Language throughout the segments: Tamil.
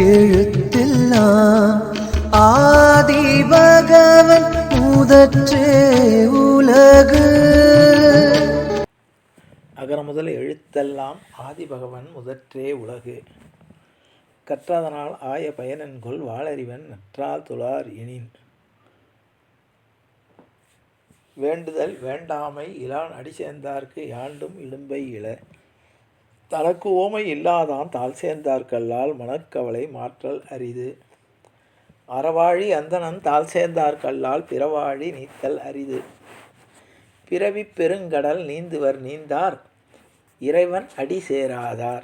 எழுத்தெல்லாம் ஆதி பகவன் முதற்றே உலகு. அகர முதல் எழுத்தெல்லாம் ஆதி பகவன் முதற்றே உலகு. கற்றதனால் ஆய பயனன்கொள் வாளறிவன் நற்றால் துளார் எனின். வேண்டுதல் வேண்டாமை இலான் அடி சேர்ந்தார்க்கு யாண்டும் இடும்பை இழ. தனக்கு ஓமை இல்லாதான் தாழ் சேர்ந்தார்கல்லால் மனக்கவலை மாற்றல் அரிது. அறவாழி அந்தனன் தாழ் சேர்ந்தார்கல்லால் பிறவாழி நீத்தல் அரிது. பிறவிப் பெருங்கடல் நீந்துவர் நீந்தார் இறைவன் அடி சேராதார்.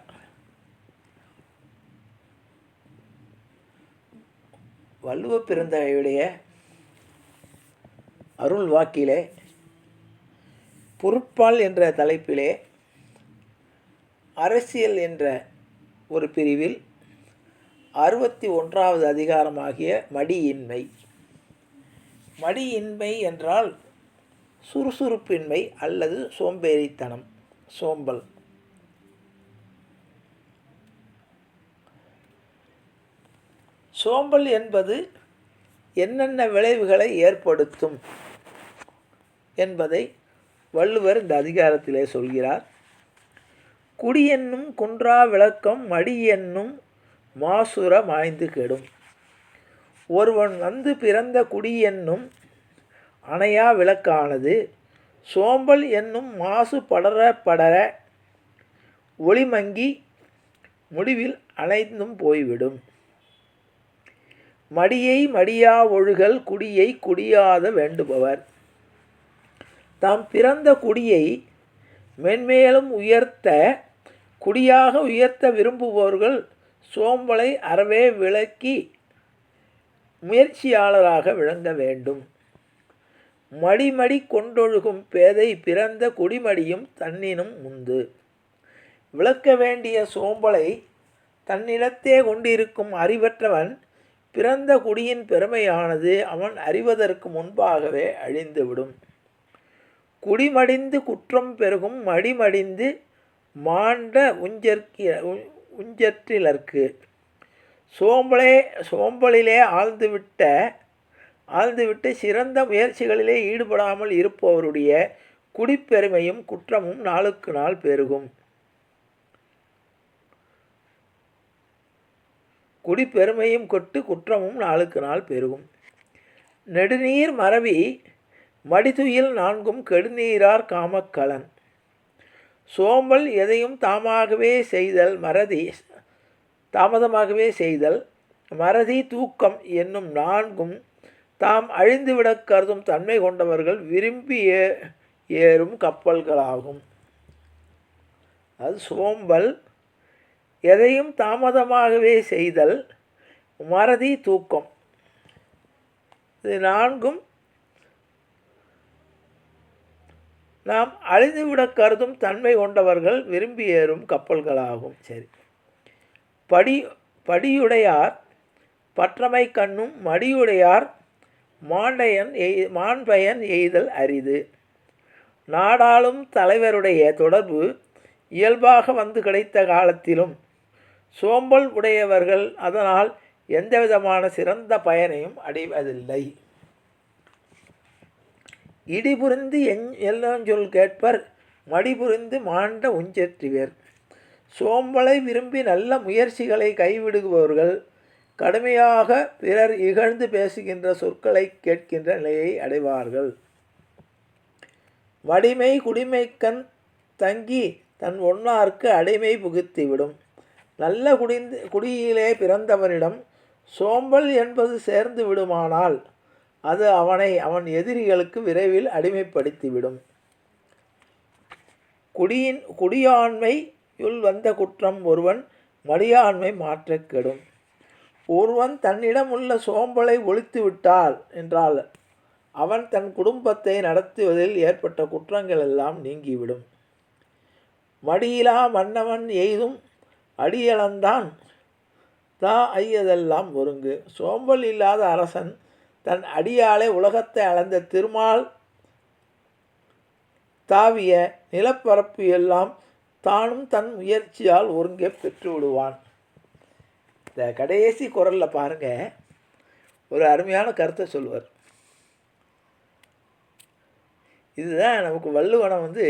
வள்ளுவ பெருந்தகையுடைய அருள் வாக்கிலே பொருட்பால் என்ற தலைப்பிலே அரசியல் என்ற ஒரு பிரிவில் அறுபத்தி ஒன்றாவது அதிகாரமாகிய மடியின்மை. மடியின்மை என்றால் சுறுசுறுப்பின்மை அல்லது சோம்பேறித்தனம் சோம்பல். சோம்பல் என்பது என்னென்ன விளைவுகளை ஏற்படுத்தும் என்பதை வள்ளுவர் இந்த அதிகாரத்திலே சொல்கிறார். குடி என்னும் குன்றா விளக்கம் மடியென்னும் மாசுர மாய்ந்து கெடும். ஒருவன் வந்து பிறந்த குடி என்னும் அணையா விளக்கானது சோம்பல் என்னும் மாசு படர படர ஒளிமங்கி முடிவில் அணைந்தும் போய்விடும். மடியை மடியா ஒழுகல் குடியை குடியாத வேண்டுபவர். தாம் பிறந்த குடியை மென்மேலும் உயர்த்த குடியாக உயர்த்த விரும்புபவர்கள் சோம்பலை அறவே விளக்கி முயற்சியாளராக விளங்க வேண்டும். மடிமடி கொண்டொழுகும் பேதை பிறந்த குடிமடியும் தன்னினும் உண்டு. விளக்க வேண்டிய சோம்பலை தன்னிடத்தே கொண்டிருக்கும் அறிவற்றவன் பிறந்த குடியின் பெருமையானது அவன் அறிவதற்கு முன்பாகவே அழிந்துவிடும். குடிமடிந்து குற்றம் பெருகும் மடிமடிந்து மாண்ட உஞ்சற்கி உஞ்சற்றிலர்க்கு. சோம்பலே சோம்பலிலே ஆழ்ந்துவிட்ட ஆழ்ந்துவிட்டு சிறந்த முயற்சிகளிலே ஈடுபடாமல் இருப்பவருடைய குடிப்பெருமையும் குற்றமும் நாளுக்கு நாள் பெருகும். குடிப்பெருமையும் கொட்டு குற்றமும் நாளுக்கு நாள் பெருகும். நெடுநீர் மறவி மடிதுயில் நான்கும் கெடுநீரார் காமக்கலன். சோம்பல் எதையும் தாமாகவே செய்தல் மறதி தாமதமாகவே செய்தல் மறதி தூக்கம் என்னும் நான்கும் தாம் அழிந்துவிடக் கருதும் தன்மை கொண்டவர்கள் விரும்பி ஏ ஏறும் கப்பல்களாகும். அது சோம்பல் எதையும் தாமதமாகவே செய்தல் மறதி தூக்கம். இது நான்கும் நாம் அழிந்துவிடக் கருதும் தன்மை கொண்டவர்கள் விரும்பி ஏறும் கப்பல்களாகும். சரி. படி படியுடையார் பற்றமை கண்ணும் மடியுடையார் மாண்டையன் எய் மாண்பயன் எய்தல் அரிது. நாடாளும் தலைவருடைய தொடர்பு இயல்பாக வந்து கிடைத்த காலத்திலும் சோம்பல் உடையவர்கள் அதனால் எந்தவிதமான சிறந்த பயனையும் அடைவதில்லை. இடிபுரிந்து எஞ்ச் எல்லாம் சொல் கேட்பர் மடிபுரிந்து மாண்ட உஞ்சற்றிவர். சோம்பலை விரும்பி நல்ல முயற்சிகளை கைவிடுபவர்கள் கடுமையாக பிறர் இகழ்ந்து பேசுகின்ற சொற்களை கேட்கின்ற நிலையை அடைவார்கள். வடிமை குடிமைக்கண் தங்கி தன் ஒன்னார்க்கு அடிமை புகுத்திவிடும். நல்ல குடிந்து குடியிலே பிறந்தவனிடம் சோம்பல் என்பது சேர்ந்து விடுமானால் அது அவனை அவன் எதிரிகளுக்கு விரைவில் அடிமைப்படுத்திவிடும். குடியின் குடியாண்மையுள் வந்த குற்றம் ஒருவன் மடியாண்மை மாற்றக் கெடும். ஒருவன் தன்னிடம் உள்ள சோம்பலை ஒழித்து விட்டால் என்றால் அவன் தன் குடும்பத்தை நடத்துவதில் ஏற்பட்ட குற்றங்கள் எல்லாம் நீங்கிவிடும். மடியிலா மன்னவன் எய்தும் அடியளந்தான் தா ஐயதெல்லாம் ஒருங்கு. சோம்பல் இல்லாத அரசன் தன் அடியாலே உலகத்தை அளந்த திருமால் தாவிய நிலப்பரப்பு எல்லாம் தானும் தன் முயற்சியால் ஒருங்கே பெற்று விடுவான் இந்த கடைசி குரலில் பாருங்கள் ஒரு அருமையான கருத்தை சொல்லுவார். இதுதான் நமக்கு வள்ளுவனம் வந்து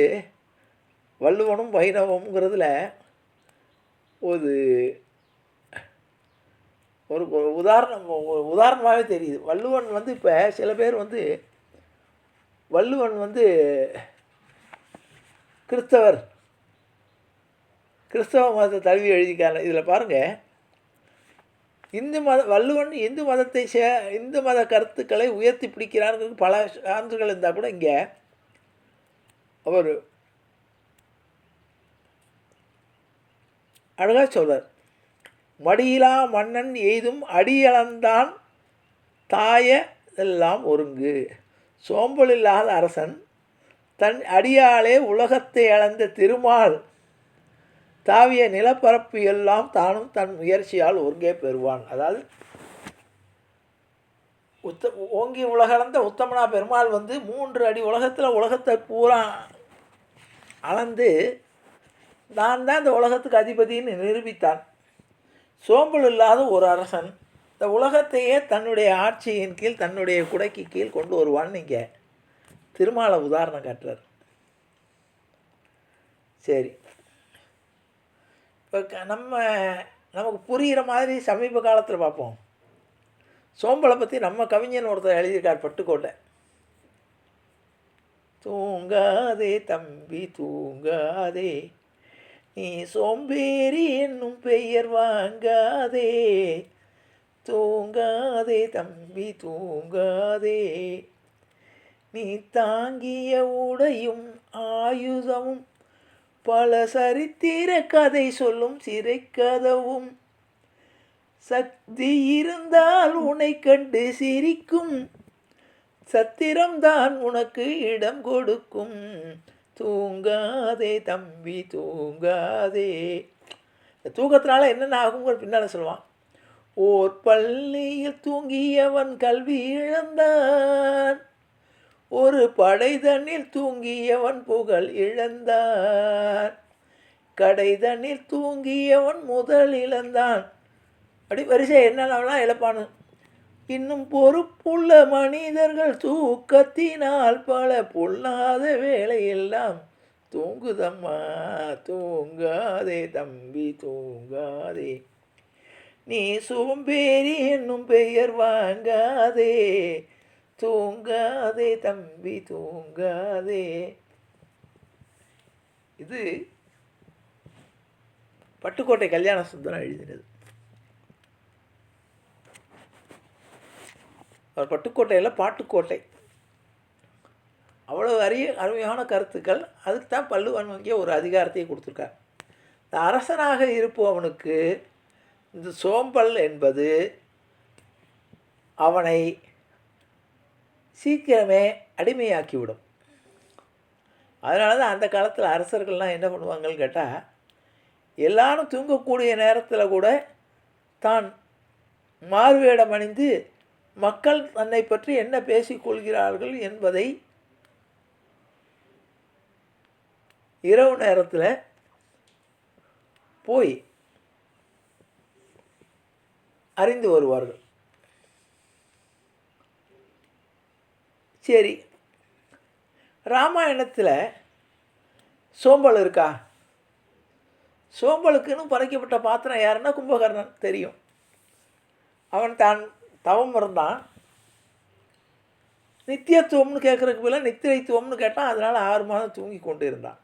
வள்ளுவனும் வைணவம்ங்கிறதுல ஒரு ஒரு உதாரணம் உதாரணமாகவே தெரியுது. வள்ளுவன் வந்து இப்போ சில பேர் வந்து வள்ளுவன் வந்து கிறிஸ்தவர் கிறிஸ்தவ மதத்தை தழுவி எழுதிக்கான இதில் பாருங்கள் இந்து மத வள்ளுவன் இந்து மதத்தை சே இந்து மத கருத்துக்களை உயர்த்தி பிடிக்கிறாருங்கிறது பல சான்றுகள் இருந்தால் கூட இங்கே அவர் அழகாக சொல்கிறார் மடியிலா மன்னன் எய்தும் அடியளந்தான் தாய எல்லாம் ஒருங்கு. சோம்பல் இல்லாத அரசன் தன் அடியாலே உலகத்தை அளந்த திருமால் தாவிய நிலப்பரப்பு எல்லாம் தானும் தன் முயற்சியால் ஒருங்கே பெறுவான். அதாவது உத்த ஓங்கி உலகளந்த உத்தமனா பெருமாள் வந்து மூன்று அடி உலகத்தில் உலகத்தை பூரா அளந்து நான் தான் இந்த உலகத்துக்கு அதிபதின்னு நிரூபித்தான். சோம்பல் இல்லாத ஒரு அரசன் இந்த உலகத்தையே தன்னுடைய ஆட்சியின் கீழ் தன்னுடைய குடைக்கு கீழ் கொண்டு வருவான்னு இங்கே திருமாலை உதாரணம் காட்டுறார். சரி. இப்போ க- நம்ம நமக்கு புரிகிற மாதிரி சமீப காலத்தில் பார்ப்போம். சோம்பலை பற்றி நம்ம கவிஞன் ஒருத்தர் எழுதியிருக்கார் பட்டுக்கோட்டை. தூங்காதே தம்பி தூங்காதே நீ சோம்பேறி என்னும் பெயர் வாங்காதே. தூங்காதே தம்பி தூங்காதே. நீ தாங்கிய உடையும் ஆயுதமும் பல சரித்திர கதை சொல்லும் சிறைக்கதவும். சக்தி இருந்தால் உன்னை கண்டு சிரிக்கும். சத்திரம்தான் உனக்கு இடம் கொடுக்கும். தூங்காதே தம்பி தூங்காதே. இந்த தூக்கத்தினால என்னென்ன ஆகுங்கிற பின்னால் சொல்லுவான். ஓர் பள்ளியில் தூங்கியவன் கல்வி இழந்தான். ஒரு படைதண்ணில் தூங்கியவன் புகழ் இழந்தான். கடைதனில் தூங்கியவன் முதல் இழந்தான். அப்படி வரிசை என்னென்னலாம் இழப்பானு இன்னும் பொறுப்புள்ள மனிதர்கள் தூக்கத்தினால் பல பொல்லாத வேலையெல்லாம். தூங்குதம்மா தூங்காதே தம்பி தூங்காதே. நீ சோம்பேறி என்னும் பெயர் வாங்காதே. தூங்காதே தம்பி தூங்காதே. இது பட்டுக்கோட்டை கல்யாண சுந்தரம் எழுதினது. அவர் பட்டுக்கோட்டையில் பாட்டுக்கோட்டை. அவ்வளோ அரிய அருமையான கருத்துக்கள். அதுக்கு தான் பல்லுவன் வங்கிய ஒரு அதிகாரத்தையே கொடுத்துருக்கார். இந்த அரசனாக இருப்பவனுக்கு இந்த சோம்பல் என்பது அவனை சீக்கிரமே அடிமையாக்கிவிடும். அதனால தான் அந்த காலத்தில் அரசர்கள்லாம் என்ன பண்ணுவாங்கன்னு கேட்டால் எல்லாரும் தூங்கக்கூடிய நேரத்தில் கூட தான் மாறுவேடம் அணிந்து மக்கள் தன்னை பற்றி என்ன பேசிக்கொள்கிறார்கள் என்பதை இரவு நேரத்தில் போய் அறிந்து வருவார்கள். சரி ராமாயணத்தில் சோம்பல் இருக்கா? சோம்பலுக்குன்னு படைக்கப்பட்ட பாத்திரம் யாருன்னா கும்பகர்ணன் தெரியும். அவன் தான் தவம் இருந்தான். நித்தியத்துவம்னு கேட்குறதுக்கு பதிலாக நித்திரைத்துவம்னு கேட்டான் அதனால் ஆறு மாதம் தூங்கி கொண்டு இருந்தான்.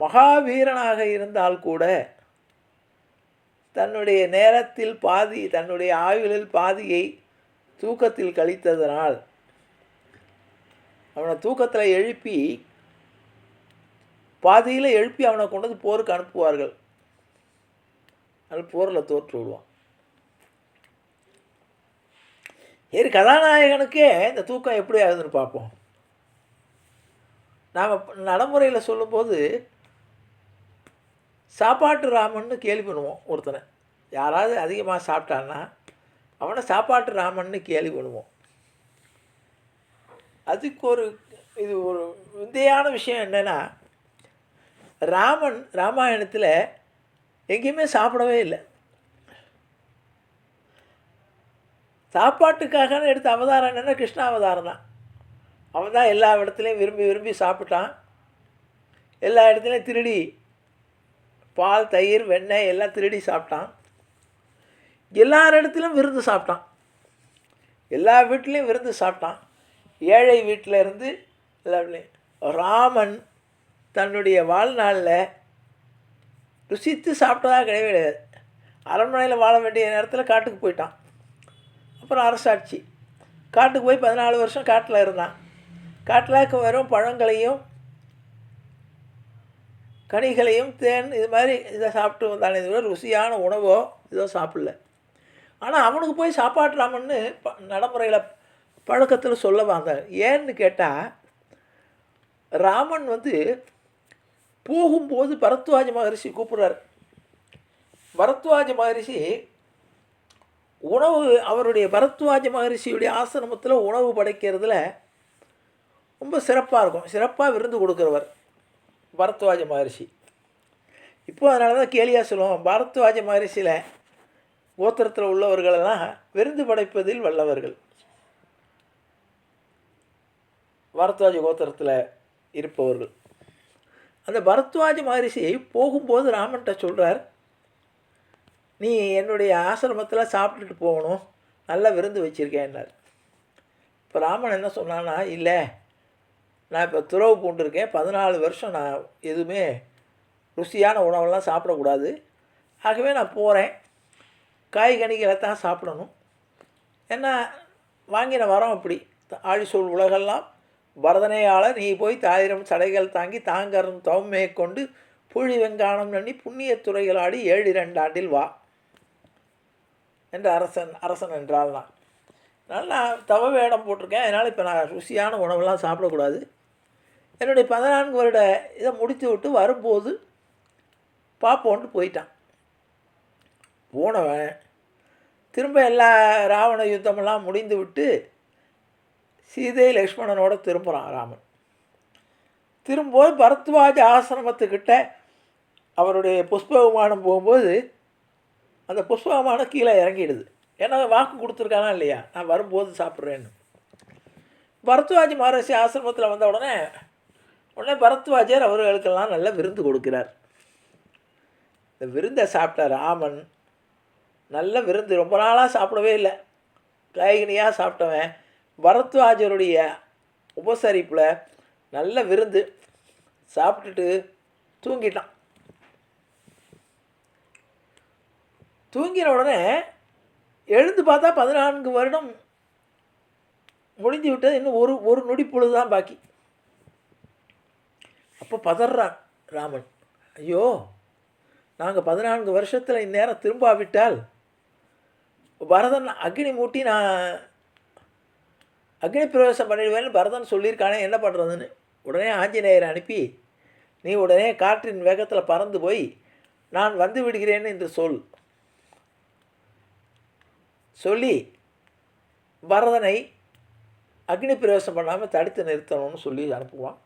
மகாவீரனாக இருந்தால் கூட தன்னுடைய நேரத்தில் பாதி தன்னுடைய ஆயுளில் பாதியை தூக்கத்தில் கழித்ததனால் அவனை தூக்கத்தில் எழுப்பி பாதியில் எழுப்பி அவனை கொண்டு வந்து போருக்கு அனுப்புவார்கள். அது போரில் தோற்று விடுவான். சரி கதாநாயகனுக்கே இந்த தூக்கம் எப்படி ஆகுதுன்னு பார்ப்போம். நாம் நடைமுறையில் சொல்லும்போது சாப்பாட்டு ராமன்னு கேள்வி பண்ணுவோம் ஒருத்தனை. யாராவது அதிகமாக சாப்பிட்டான்னா அவனை சாப்பாட்டு ராமன்னு கேள்வி பண்ணுவோம். அதுக்கு ஒரு இது ஒரு விந்தையான விஷயம் என்னென்னா ராமன் ராமாயணத்தில் எங்கேயுமே சாப்பிடவே இல்லை. சாப்பாட்டுக்காக எடுத்த அவதாரம் என்னென்னா கிருஷ்ண அவதாரம் தான். அவன் தான் எல்லா இடத்துலையும் விரும்பி விரும்பி சாப்பிட்டான். எல்லா இடத்துலையும் திருடி பால் தயிர் வெண்ணெய் எல்லாம் திருடி சாப்பிட்டான். எல்லார் இடத்துலையும் விருந்து சாப்பிட்டான். எல்லா வீட்லேயும் விருந்து சாப்பிட்டான். ஏழை வீட்டில் இருந்து எல்லா ராமன் தன்னுடைய வாழ்நாளில் ருசித்து சாப்பிட்டதா கிடையவே கிடையாது. அரண்மனையில் வாழ வேண்டிய நேரத்தில் காட்டுக்கு போயிட்டான். அப்புறம் அரசாட்சி. காட்டுக்கு போய் பதினாலு வருஷம் காட்டில் இருந்தான். காட்டில் வரும் பழங்களையும் கனிகளையும் தேன் இது மாதிரி இதை சாப்பிட்டு வந்தானே இதுவரை ருசியான உணவோ இதோ சாப்பிடல. ஆனால் அவனுக்கு போய் சாப்பாடலாமன்னு ப நடைமுறையில் பழக்கத்தில் சொல்ல வந்தார் ஏன்னு கேட்டால் ராமன் வந்து போகும்போது பரத்வாஜ மகரிஷி கூப்பிட்றாரு. பரத்வாஜ மகரிஷி உணவு அவருடைய பரத்வாஜ மகரிஷியுடைய ஆசிரமத்தில் உணவு படைக்கிறதுல ரொம்ப சிறப்பாக இருக்கும். சிறப்பாக விருந்து கொடுக்குறவர் பரத்வாஜ மகரிஷி. இப்போ அதனால தான் கேலியாக சொல்லுவோம் பரத்வாஜ மகரிஷியில் கோத்திரத்தில் உள்ளவர்களெல்லாம் விருந்து படைப்பதில் வல்லவர்கள். பரத்வாஜ கோத்திரத்தில் இருப்பவர்கள். அந்த பரத்வாஜ மகரிஷி போகும்போது ராமன்கிட்ட சொல்கிறார் நீ என்னுடைய ஆசிரமத்தில் சாப்பிட்டுட்டு போகணும். நல்ல விருந்து வச்சுருக்கேன்னார். இப்போ ராமன் என்ன சொன்னான்னா இல்லை நான் இப்போ துறவு பூண்டிருக்கேன். பதினாலு வருஷம் நான் எதுவுமே ருசியான உணவெல்லாம் சாப்பிடக்கூடாது. ஆகவே நான் போகிறேன் காய்கனிகளை தான் சாப்பிடணும். ஏன்னா வாங்கின வரோம் அப்படி. ஆழி சொல் உலகெல்லாம் பரதனையால் நீ போய் தாயிரம் சடைகள் தாங்கி தாங்கரும் தவமே கொண்டு புழி வெங்கானம் நன்னி புண்ணிய துறைகளாடி ஏழு இரண்டு ஆண்டில் வா. என்று அரசன் அரசன் என்றால் நான் அதனால் நான் தவ வேடம் போட்டிருக்கேன். அதனால் இப்போ நான் ருசியான உணவெல்லாம் சாப்பிடக்கூடாது. என்னுடைய பதினான்கு வருட இதை முடித்து விட்டு வரும்போது பார்ப்போன்ட்டு போயிட்டான். போனவன் திரும்ப எல்லா ராவண யுத்தமெல்லாம் முடிந்து விட்டு சீதை லக்ஷ்மணனோட திரும்புகிறான் ராமன். திரும்பும்போது பரத்வாஜ ஆசிரமத்துக்கிட்ட அவருடைய புஷ்ப விமானம் போகும்போது அந்த புஷ்பமான கீழே இறங்கிடுது. ஏன்னா வாக்கு கொடுத்துருக்கானா இல்லையா? நான் வரும்போது சாப்பிட்றேன்னு. பரத்வாஜ் மகரிஷி ஆசிரமத்தில் வந்த உடனே உடனே பரத்வாஜர் அவர்களுக்கெல்லாம் நல்ல விருந்து கொடுக்கிறார். இந்த விருந்தை சாப்பிட்ட ராமன் நல்ல விருந்து ரொம்ப நாளாக சாப்பிடவே இல்லை. காய்கனியாக சாப்பிட்டவன். பரத்வாஜருடைய உபசரிப்பில் நல்ல விருந்து சாப்பிட்டுட்டு தூங்கிட்டான். தூங்கின உடனே எழுந்து பார்த்தா பதினான்கு வருடம் முடிஞ்சு விட்டது இன்னும் ஒரு ஒரு நொடி பொழுது தான் பாக்கி. அப்போ பதறான் ராமன். ஐயோ நாங்கள் பதினான்கு வருஷத்தில் இந்நேரம் திரும்பாவிட்டால் பரதன் அக்னி மூட்டி நான் அக்னி பிரவேசம் பண்ணிடுவேன்னு பரதன் சொல்லியிருக்கானே என்ன பண்ணுறதுன்னு உடனே ஆஞ்சநேயரை அனுப்பி நீ உடனே காற்றின் வேகத்தில் பறந்து போய் நான் வந்து விடுகிறேன்னு என்று சொல். சொல்லி பரதனை அக்னி பிரவேசம் பண்ணாமல் தடுத்து நிறுத்தணும்னு சொல்லி அனுப்புவான்.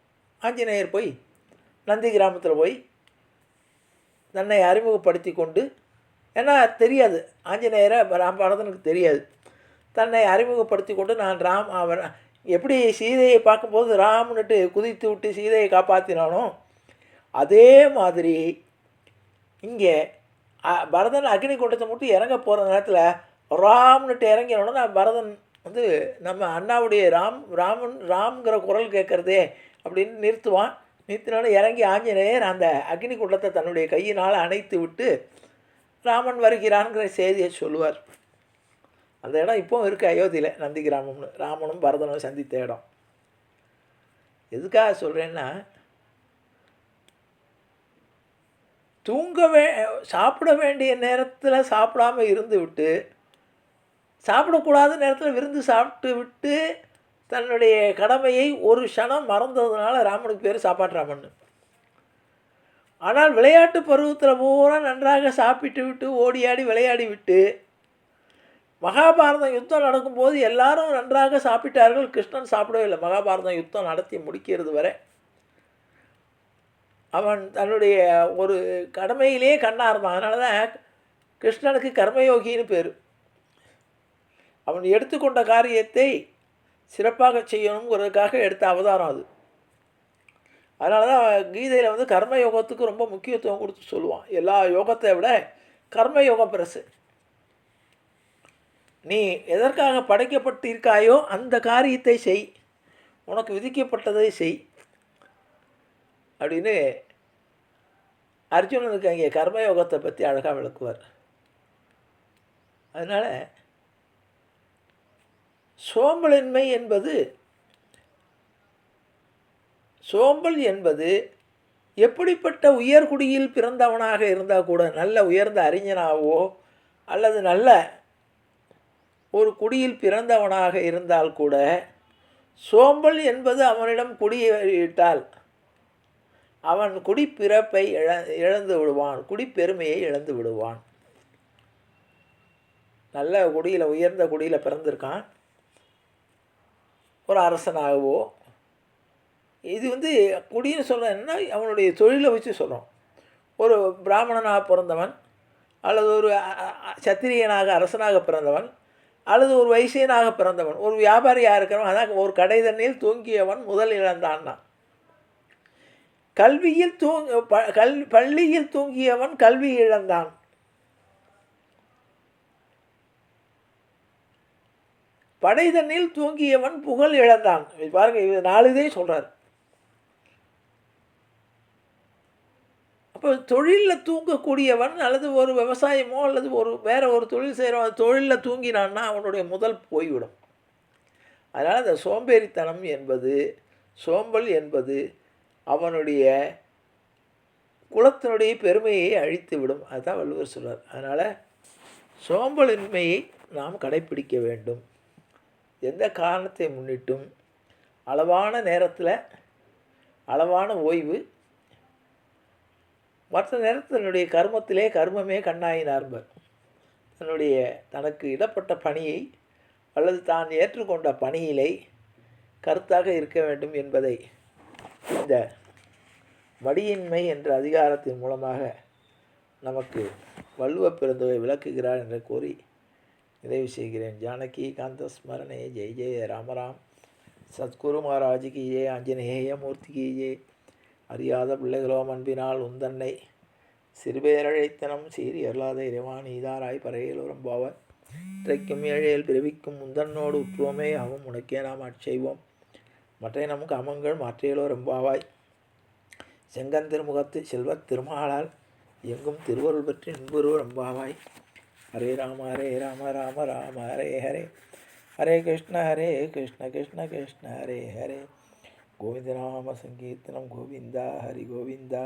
ஆஞ்சநேயர் போய் நந்தி கிராமத்தில் போய் தன்னை அறிமுகப்படுத்தி கொண்டு ஏன்னா தெரியாது ஆஞ்சநேயரை ராம் பரதனுக்கு தெரியாது. தன்னை அறிமுகப்படுத்தி கொண்டு நான் ராம் அவன் எப்படி சீதையை பார்க்கும்போது ராம்னுட்டு குதித்து விட்டு சீதையை காப்பாற்றினானோ அதே மாதிரி இங்கே பரதன் அக்னி குண்டத்தை மட்டும் இறங்க போகிற நேரத்தில் ராம்னுட்டு இறங்கினோட பரதன் வந்து நம்ம அண்ணாவுடைய ராம் ராமன் ராம்ங்கிற குரல் கேட்குறதே அப்படின்னு நிறுத்துவான். நிறுத்தினோட இறங்கி ஆஞ்சநேயர் அந்த அக்னி குண்டத்தை தன்னுடைய கையினால் அணைத்து விட்டு ராமன் வருகிறான்ங்கிற செய்தியை சொல்லுவார். அந்த இடம் இப்போவும் இருக்குது அயோத்தியில் நந்தி கிராமம்னு ராமனும் பரதனும் சந்தித்த இடம். எதுக்காக சொல்கிறேன்னா தூங்க வே சாப்பிட வேண்டிய நேரத்தில் சாப்பிடாம இருந்து விட்டு சாப்பிடக்கூடாத நேரத்தில் விருந்து சாப்பிட்டு விட்டு தன்னுடைய கடமையை ஒரு க்ஷணம் மறந்ததுனால ராமனுக்கு பேர் சாப்பாட்டு ராமன். ஆனால் விளையாட்டு பருவத்தில் பூரா நன்றாக சாப்பிட்டு விட்டு ஓடியாடி விளையாடி விட்டு மகாபாரதம் யுத்தம் நடக்கும்போது எல்லாரும் நன்றாக சாப்பிட்டார்கள். கிருஷ்ணன் சாப்பிடவே இல்லை. மகாபாரதம் யுத்தம் நடத்தி முடிக்கிறது வரை அவன் தன்னுடைய ஒரு கடமையிலே கண்ணாக இருந்தான் அதனால தான் கிருஷ்ணனுக்கு கர்மயோகின்னு பேர். அவன் எடுத்துக்கொண்ட காரியத்தை சிறப்பாக செய்யணுங்கிறதுக்காக எடுத்த அவதாரம் அது. அதனால தான் கீதையில் வந்து கர்ம யோகத்துக்கு ரொம்ப முக்கியத்துவம் கொடுத்து சொல்லுவான். எல்லா யோகத்தை விட கர்ம யோக பெருசு. நீ எதற்காக படைக்கப்பட்டிருக்காயோ அந்த காரியத்தை செய். உனக்கு விதிக்கப்பட்டதை செய். அப்படின்னு அர்ஜுனனுக்கு அங்கே கர்மயோகத்தை பற்றி அழகாக விளக்குவார். அதனால் சோம்பலின்மை என்பது சோம்பல் என்பது எப்படிப்பட்ட உயர்குடியில் பிறந்தவனாக இருந்தால் கூட நல்ல உயர்ந்த அறிஞனாகவோ அல்லது நல்ல ஒரு குடியில் பிறந்தவனாக இருந்தால் கூட சோம்பல் என்பது அவனிடம் குடியிட்டால் அவன் குடிப்பிறப்பை இழ இழந்து விடுவான் குடிப்பெருமையை இழந்து விடுவான். நல்ல குடியில் உயர்ந்த குடியில் பிறந்திருக்கான். ஒரு அரசனாகவோ இது வந்து குடின்னு சொல்கிறேன்னா அவனுடைய தொழிலை வச்சு சொல்கிறோம் ஒரு பிராமணனாக பிறந்தவன் அல்லது ஒரு சத்திரியனாக அரசனாக பிறந்தவன் அல்லது ஒரு வைசியனாக பிறந்தவன் ஒரு வியாபாரியாக இருக்கிறவன் அதான் ஒரு கடை தண்ணியில் தூங்கியவன் முதல் இழந்தான்னா கல்வியில் தூங் ப- கல் பள்ளியில் தூங்கியவன் கல்வி இழந்தான். படைதண்ணில் தூங்கியவன் புகழ் இழந்தான். இது பாருங்க இது நாலு இதே சொல்கிறார் அப்போ தொழிலில் தூங்கக்கூடியவன் அல்லது ஒரு விவசாயமோ அல்லது ஒரு வேறு ஒரு தொழில் செய்கிறவன் தொழிலில் தூங்கினான்னா அவனுடைய முதல் போய்விடும். அதனால் அந்த சோம்பேறித்தனம் என்பது சோம்பல் என்பது அவனுடைய குலத்தினுடைய பெருமையை அழித்து விடும் அதுதான் வள்ளுவர் சொல்வார் அதனால் சோம்பலின்மையை நாம் கடைப்பிடிக்க வேண்டும். எந்த காரணத்தை முன்னிட்டும் அளவான நேரத்தில் அளவான ஓய்வு மற்ற நேரத்தில் தன்னுடைய கர்மத்திலே கர்மமே கண்ணாயினார்பர் தன்னுடைய தனக்கு இடப்பட்ட பணியை அல்லது தான் ஏற்றுக்கொண்ட பணியிலே கருத்தாக இருக்க வேண்டும் என்பதை இந்த வடியின்மை என்ற அதிகாரத்தின் மூலமாக நமக்கு வள்ளுவ பெருந்தொகை விளக்குகிறார் என்று கூறி நிறைவு செய்கிறேன். ஜானகி காந்த ஸ்மரணே. ஜெய் ஜெய ராமராம் சத்குரு மகாராஜுக்கு ஜெய் ஆஞ்சநேய மூர்த்தி ஜெய் அறியாத பிள்ளைகளோ அன்பினால் உந்தன்னை. சிறுபேரழைத்தனம் சீரி அருளாத இறைவான் ஈதாராய் பறையலோரம் போவர். இன்றைக்கும் ஏழையில் பிறவிக்கும் முந்தன்னோடு உற்றுவோமே. அவம் உனக்கே நாம் அட்செய்வோம் மற்ற நமக்கு அமங்கள் மாற்றியலோ ரொம்பாவாய் செங்கன் திருமுகத்து செல்வத் திருமாலால் எங்கும் திருவருள் பற்றி இன்புரு ரொம்பாவாய் ஹரே ராம ஹரே ராம ராம ராம ஹரே ஹரே ஹரே கிருஷ்ண ஹரே கிருஷ்ண கிருஷ்ண கிருஷ்ண ஹரே ஹரே கோவிந்த நாம சங்கீர்த்தனம் கோவிந்தா ஹரி கோவிந்தா